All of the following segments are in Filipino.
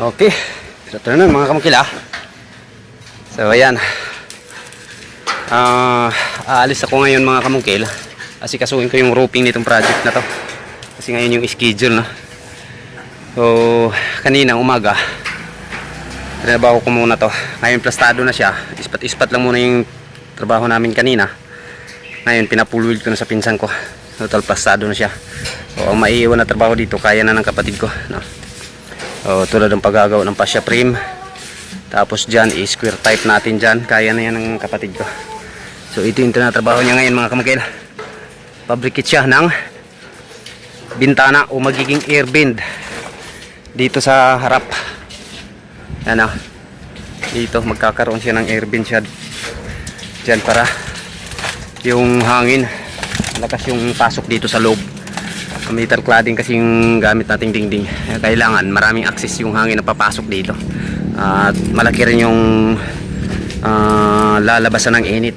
Okay. Ito na mga kamukila. So, ayan. Ah, aalis ako ngayon mga kamukil. Kasi kasuhin ko yung roofing nitong project na to. Kasi ngayon yung schedule na. So, kanina umaga, trabaho ko muna to. Ngayon plastado na siya. Ispat-ispat lang muna yung trabaho namin kanina. Ngayon pinapulwil ko na sa pinsan ko. Total plastado na siya. So, ang maiiwan na trabaho dito, kaya na ng kapatid ko. No? So, tulad ng paggagawa ng fascia frame. Tapos dyan, i-square type natin dyan. Kaya na yan ng kapatid ko. So, ito yung tinatrabaho niya ngayon mga kamukil. Fabricate siya ng bintana o magiging air bend dito sa harap. Yan ah. Dito, magkakaroon siya ng air bend siya dyan para yung hangin lakas yung pasok dito sa loob metal cladding kasi yung gamit nating dingding Kaya kailangan maraming access yung hangin na papasok dito. At malaki rin yung ah, lalabasan ng init.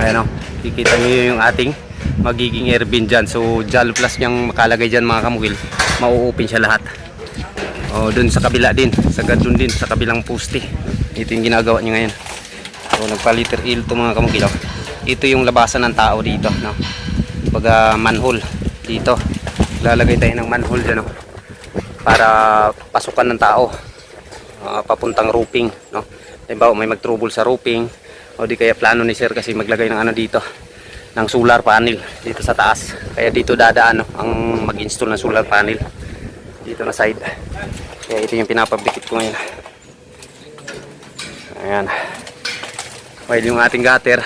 Ayan o kikita nyo yung ating magiging air bin dyan. So jalo plus niyang makalagay dyan mga kamukil mauupin siya lahat. O dun sa kabila din. Sa gadun din sa kabilang poste. Ito yung ginagawa niya ngayon. So nagpa-liter il to mga kamukil ito yung labasan ng tao dito no? pag ah, manhole dito. Lalagay tayo ng manhole dyan oh. para pasukan ng tao. Ah, papuntang roofing no? Halimbawa may mag-trouble sa roofing o di kaya plano ni sir kasi maglagay ng ano dito ng solar panel dito sa taas. Kaya dito dadaan no, ang mag-install ng solar panel dito na side. Kaya ito yung pinapabikit ko ngayon. Ayan. While yung ating gutter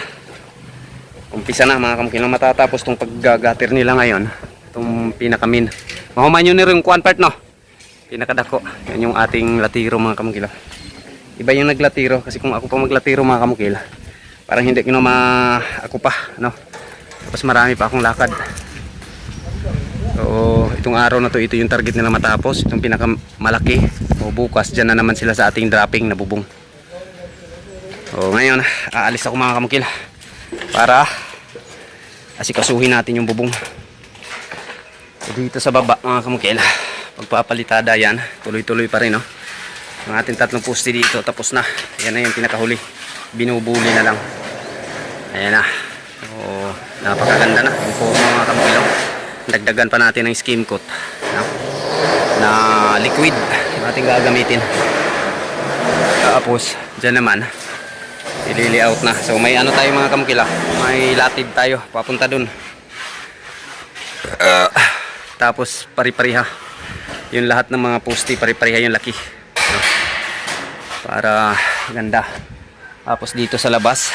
umpisa na mga kamukil na matatapos tong paggagater nila ngayon itong pinakamin mahuman nyo na rin kuan part no? Pinakadako. Yan yung ating latiro mga kamukil iba yung naglatiro kasi kung ako pa maglatiro mga kamukil parang hindi ko na ma ako pa no? Tapos marami pa akong lakad. So itong araw na to ito yung target nila matapos. Itong pinakamalaki o bukas dyan na naman sila sa ating dropping na bubong so ngayon aalis ako mga kamukil para asikasuhin natin yung bubong dito sa baba mga kamukil pagpapalitada yan. Tuloy tuloy pa rin no? Ang ating tatlong poste dito tapos na. Yan na yung pinakahuli. Binubuli na lang. Ayan na. So, napakaganda na. Yung forma mga kamukilaw dagdagan pa natin ng skim coat no? na liquid yung ating gagamitin. Tapos dyan naman ilili out na. So may ano tayo mga kamukila may latid tayo. Papunta dun. Ah, tapos pari-pariha. Yung lahat ng mga poste pari-pariha yung laki. No? para ganda. Tapos dito sa labas.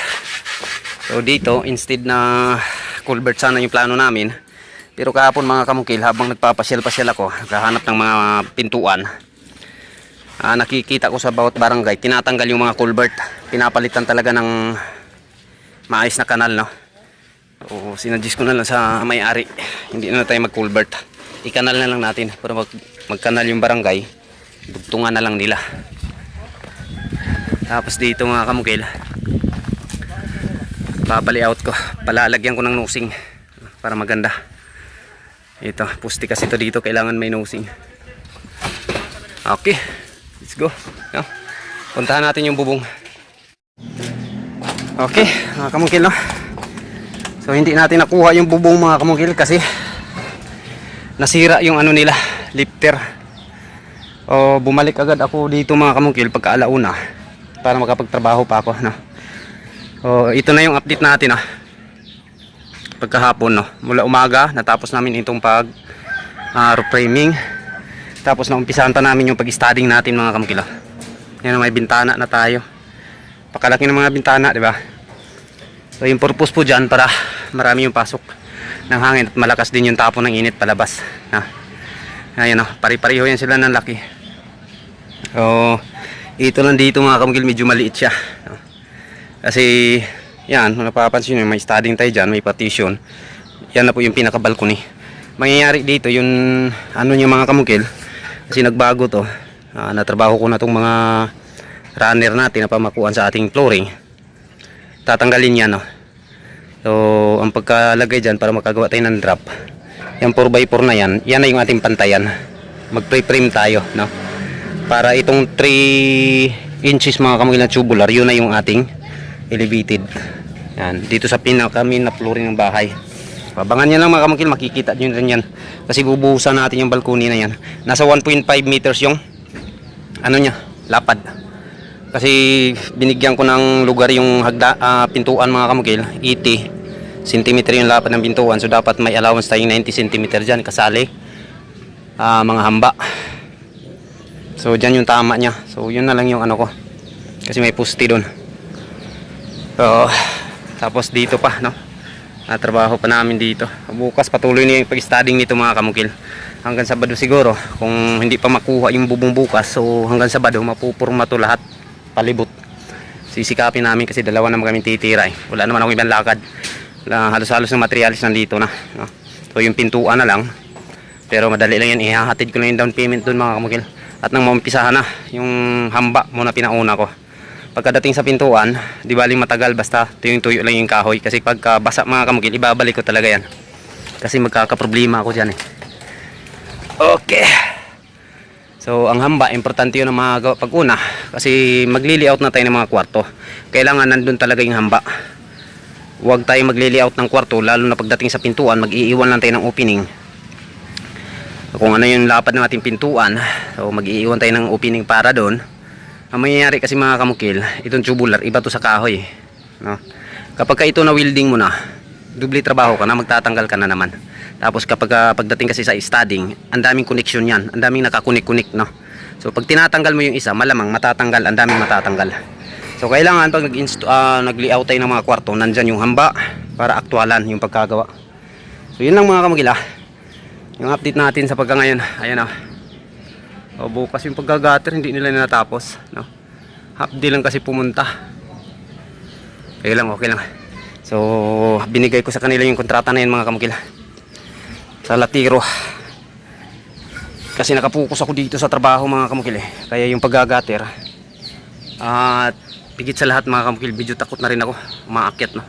So dito instead na culvert sana yung plano namin. Pero kahapon mga kamukil habang nagpapasyal-pasyal ako naghahanap ng mga pintuan ah, nakikita ko sa bawat barangay tinatanggal yung mga culvert. Pinapalitan talaga ng maayos na kanal no? O sinadjust ko na lang sa may-ari. Hindi na tayo mag culvert ikanal na lang natin para mag magkanal yung barangay. Dugtungan na lang nila. Tapos dito mga kamukil papali out ko. Palalagyan ko ng nosing para maganda. Ito pusti kasi ito dito. Kailangan may nosing. Okay let's go. No? puntahan natin yung bubong. Okay mga kamukil no? So hindi natin nakuha yung bubong mga kamukil kasi nasira yung ano nila lifter. O bumalik agad ako dito mga kamukil pagka alauna para makapagtrabaho pa ako no? O ito na yung update natin ah. Pagkahapon no? Mula umaga natapos namin itong pag uh, framing tapos na umpisahan pa namin yung pag-studying natin mga kamukila yan may bintana na tayo. Pakalaki ng mga bintana di ba? So yung purpose po dyan para marami yung pasok ng hangin at malakas din yung tapo ng init palabas. Na ayun no pari-pariho yan sila ng laki. So ito lang dito mga kamukil medyo maliit siya. Kasi yan kung napapansin nyo may studying tayo dyan may partition. Yan na po yung pinaka balcony mangyayari dito yung ano yung mga kamukil kasi nagbago to. Ah, natrabaho ko na tong mga runner natin na pamakuan sa ating flooring. Tatanggalin yan no so ang pagkalagay dyan para makagawa tayo ng drop yung 4x4 na yan yan na yung ating pantayan mag pre-frame tayo no Para itong 3 inches mga kamukil na tubular, yun na yung ating elevated. Yan, dito sa pinaka main na flooring ng bahay. Pabangan nyo lang mga kamukil, makikita nyo rin yan. Kasi bubuhusan natin yung balkoni na yan. Nasa 1.5 meters yung ano niya, lapad. Kasi binigyan ko ng lugar yung hagda, ah, pintuan mga kamukil, 80 cm yung lapad ng pintuan. So dapat may allowance tayong 90 cm dyan kasali ah, mga hamba. So dyan yung tama niya. So yun na lang yung ano ko. Kasi may pusti doon. So, tapos dito pa, no? Ah, trabaho pa namin dito. Bukas patuloy na yung pag-studying nito mga kamukil. Hanggang Sabado siguro. Kung hindi pa makuha yung bubong bukas, so hanggang Sabado mapupurma to lahat. Palibot. Sisikapin namin kasi dalawa naman kami titira eh. Wala naman ako ibang lakad. Halos-halos ng materialis nandito na. No? So yung pintuan na lang. Pero madali lang yan. Ihahatid ko na yung down payment doon mga kamukil. At nang maumpisahan na, yung hamba muna pinauna ko. Pagkadating sa pintuan, di baling matagal basta tuyong-tuyo lang yung kahoy. Kasi pagka basa mga kamukil, ibabalik ko talaga yan. Kasi magkakaproblema ako dyan eh. Okay. So, ang hamba, importante yun ang mga pag-una. Kasi magli-layout na tayo ng mga kwarto. Kailangan nandun talaga yung hamba. Huwag tayo magli-layout ng kwarto, lalo na pagdating sa pintuan, mag-iiwan lang tayo ng opening. Kung ano yung lapad ng ating pintuan, so mag-iiwan tayo ng opening para doon. Ang mangyayari kasi mga kamukil, itong tubular, iba to sa kahoy. No? Kapag ka ito na welding mo na, dubli trabaho ka na, magtatanggal ka na naman. Tapos kapag ah, pagdating kasi sa studying, ang daming connection yan, ang daming nakakunik-kunik, no? So pag tinatanggal mo yung isa, malamang matatanggal, ang daming matatanggal. So kailangan pag nag uh, nag-layout tayo ng mga kwarto, nandyan yung hamba para aktualan yung pagkagawa. So yun lang mga kamagila. Yung update natin sa pagka ngayon, ayan na. O bukas yung paggagater, hindi nila natapos, no? Half day lang kasi pumunta. Okay lang, okay lang. So, binigay ko sa kanila yung kontrata na yun mga kamagila. Sa Latiro. Kasi nakapokus ako dito sa trabaho mga kamukil eh. Kaya yung paggagater. At pigit sa lahat mga kamukil, video takot na rin ako. Umaakyat no.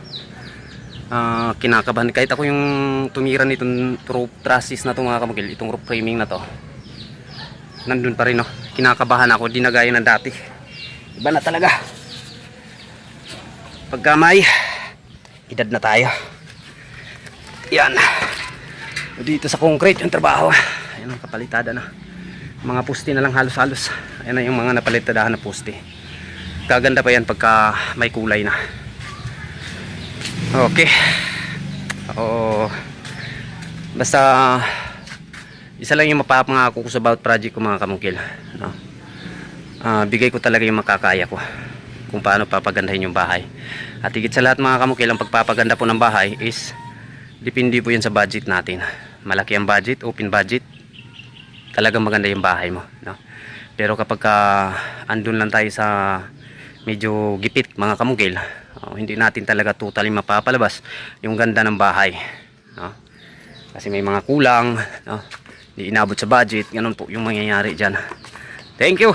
Ah, kinakabahan kahit ako yung tumira nitong roof trusses na to mga kamukil, itong roof framing na to. Nandun pa rin no. Kinakabahan ako, di na gaya ng dati. Iba na talaga. Pagka may edad na tayo. Yan. Dito sa concrete yung trabaho. Ayan ang kapalitada na. Mga puste na lang halos-halos. Ayan na yung mga napalitadahan na puste. Gaganda pa yan pagka may kulay na. Okay. Oo. Basta isa lang yung mapapangako ko sa about project ko mga kamungkil. No? Ah, bigay ko talaga yung makakaya ko kung paano papagandahin yung bahay. At higit sa lahat mga kamukil, ang pagpapaganda po ng bahay is depende po yan sa budget natin. Malaki ang budget, open budget, talagang maganda yung bahay mo. No? Pero kapag ka andun lang tayo sa medyo gipit mga kamukil, oh, hindi natin talaga totally mapapalabas yung ganda ng bahay. No? Kasi may mga kulang, no? hindi inabot sa budget, ganun po yung mangyayari dyan. Thank you!